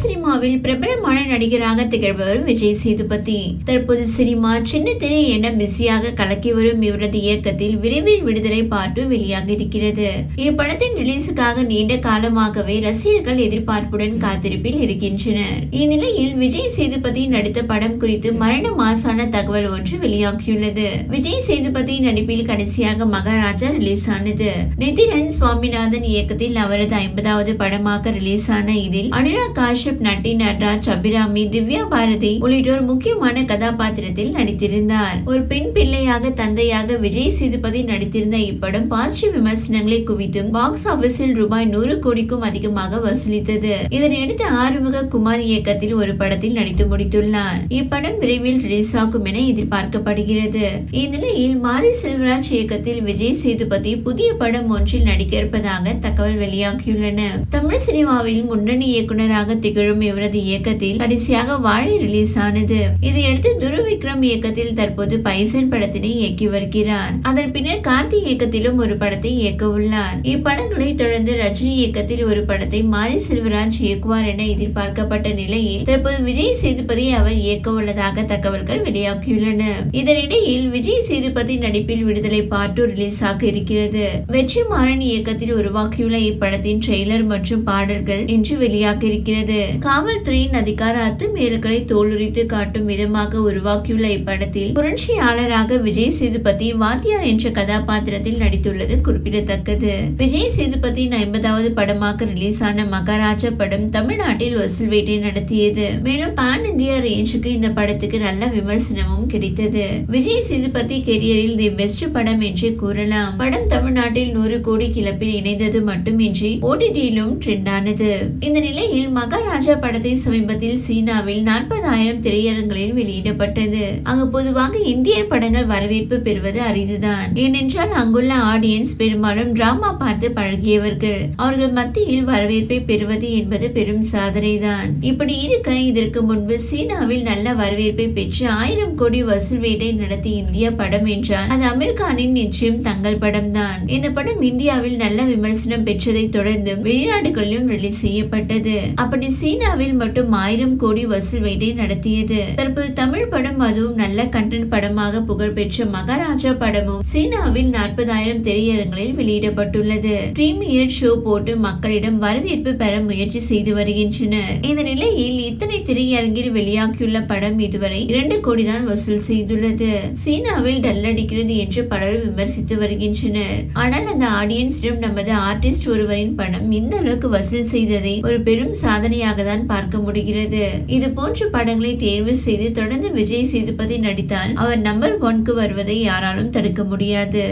சினிமாவில் பிரபலமான நடிகராக திகழ்பவர் விஜய் சேதுபதி. தற்போது சினிமா சின்ன திரை என பிஸியாக கலக்கி வரும் இவரது இயக்கத்தில் விரைவில் விடுதலை பார்த்து வெளியாக இருக்கிறது. இப்படத்தின் ரிலீஸுக்காக நீண்ட காலமாகவே ரசிகர்கள் எதிர்பார்ப்புடன் காத்திருப்பில் இருக்கின்றனர். இந்நிலையில் விஜய் சேதுபதி நடித்த படம் குறித்து மரண மாசான தகவல் ஒன்று வெளியாகியுள்ளது. விஜய் சேதுபதி நடிப்பில் கடைசியாக மகாராஜா ரிலீஸ் ஆனது நிதிரன் சுவாமிநாதன் இயக்கத்தில் அவரது ஐம்பதாவது படமாக ரிலீஸ் ஆன இதில் அனுராக் காஷ்யப் நட்டி நட்ராஜ் அபிராமி திவ்யா பாரதி உள்ளிட்டோர் முக்கியமான கதாபாத்திரத்தில் நடித்திருந்தார். ஒரு பெண் பிள்ளையாக தந்தையாக விஜய் சேதுபதி நடித்திருந்த இப்படம் பாசிட்டிவ் விமர்சனங்களை குவித்தும் பாக்ஸ் ஆபீஸில் ரூபாய் நூறு கோடிக்கும் அதிகமாக வசூலித்தது. இதனையடுத்து ஆறுமுக குமார் இயக்கத்தில் ஒரு படத்தில் நடித்து முடித்துள்ளார். இப்படம் விரைவில் ரிலீஸ் ஆகும் என எதிர்பார்க்கப்படுகிறது. இந்நிலையில் மாரி செல்வராஜ் இயக்கத்தில் விஜய் சேதுபதி புதிய படம் ஒன்றில் நடிக்க இருப்பதாக தகவல் வெளியாகியுள்ளன. தமிழ் சினிமாவில் முன்னணி இயக்குநராக இயக்குனராக திகழும் இவரது இயக்கத்தில் கடைசியாக வாழை ரிலீஸ் ஆனது இதையடுத்து துரு விக்ரம் இயக்கத்தில் தற்போது பைசன் படத்தினை இயக்கி வருகிறார். அதன் பின்னர் கார்த்தி இயக்கத்திலும் ஒரு படத்தை இயக்க உள்ளார். இப்படங்களை தொடர்ந்து ரஜினி இயக்கத்தில் ஒரு படத்தை மாரி செல்வராஜ் இயக்குவார் என எதிர்பார்க்கப்பட்ட நிலையில் தற்போது விஜய் சேதுபதி அவர் இயக்க உள்ளதாக தகவல்கள் வெளியாகியுள்ளன. இதனிடையில் விஜய் சேதுபதி நடிப்பில் விடுதலை பார்ட் டூ ரிலீஸ் ஆக இருக்கிறது. வெற்றி மாறன் இயக்கத்தில் உருவாக்கியுள்ள இப்படத்தின் ட்ரெய்லர் மற்றும் பாடல்கள் இன்று வெளியாக இருக்கிறது. காவல்துறையின் அதிகார அத்துமீறல்களை தோலுரித்து காட்டும் விதமாக உருவாக்கியுள்ள இப்படத்தில் புரட்சியாளராக விஜய் சேதுபதி வாத்தியார் என்ற கதாபாத்திரத்தில் நடித்துள்ளது குறிப்பிடத்தக்கது. விஜய் சேதுபதியின் ஐம்பதாவது படமாக ரிலீஸ் ஆன மகாராஜா படம் தமிழ்நாட்டில் வசூல் வேட்டை நடத்தியது. மேலும் பான் இந்தியா ரேஞ்சுக்கு இந்த படத்துக்கு நல்ல விமர்சனமும் கிடைத்தது. விஜய் சேதுபதி கெரியரில் தி பெஸ்ட் படம் என்றே கூறலாம். படம் தமிழ்நாட்டில் நூறு கோடி கிளப்பில் இணைந்தது மட்டுமின்றி ஓடிடியிலும் ட்ரெண்டானது இந்த நிலையில் மகாராஜா ராஜா படத்தை சமீபத்தில் சீனாவில் நாற்பதாயிரம் திரையரங்களில் வெளியிடப்பட்டது. அங்கு பொதுவாக இந்தியன் படங்கள் வரவேற்பு பெறுவது அரிதுதான். ஏனென்றால் அங்குள்ள ஆடியன்ஸ் பெரும்பாலும் டிராமா பார்த்து பழகியவர்கள். அவர்கள் மத்தியில் வரவேற்பை பெறுவது என்பது பெரும் சாதனை தான் இப்படி இருக்க இதற்கு முன்பு சீனாவில் நல்ல வரவேற்பை பெற்று ஆயிரம் கோடி வசூல் வேட்டை நடத்தி இந்திய படம் என்றால் அது அமீர்கானின் நிச்சயம் தங்கள் படம் தான் இந்த படம் இந்தியாவில் நல்ல விமர்சனம் பெற்றதை தொடர்ந்து வெளிநாடுகளிலும் ரிலீஸ் செய்யப்பட்டது. அப்படி சீனாவில் மட்டும் ஆயிரம் கோடி வசூல் வேட்டை நடத்தியது. தற்போது தமிழ் படம் அதுவும் நல்ல கண்டென்ட் படமாக புகழ்பெற்ற மகாராஜா படமும் சீனாவில் நாற்பதாயிரம் திரையரங்களில் வெளியிடப்பட்டுள்ளது. பிரீமியர் ஷோ போட்டு மக்களிடம் வரவேற்பு பெற முயற்சி செய்து வருகின்றனர். இந்த நிலையில் இத்தனை திரையரங்கில் வெளியாகியுள்ள படம் இதுவரை இரண்டு கோடி தான் வசூல் செய்துள்ளது. சீனாவில் டல்லடிக்கிறது என்று பலரும் விமர்சித்து வருகின்றனர். ஆனால் அந்த ஆடியன்ஸிடம் நமது ஆர்டிஸ்ட் ஒருவரின் படம் இந்த அளவுக்கு வசூல் செய்ததை ஒரு பெரும் சாதனையாக தான் பார்க்க முடிகிறது. இது போன்ற படங்களை தேர்வு செய்து தொடர்ந்து விஜய் சேதுபதி நடித்தால் அவர் நம்பர் ஒன்க்கு வருவதை யாராலும் தடுக்க முடியாது.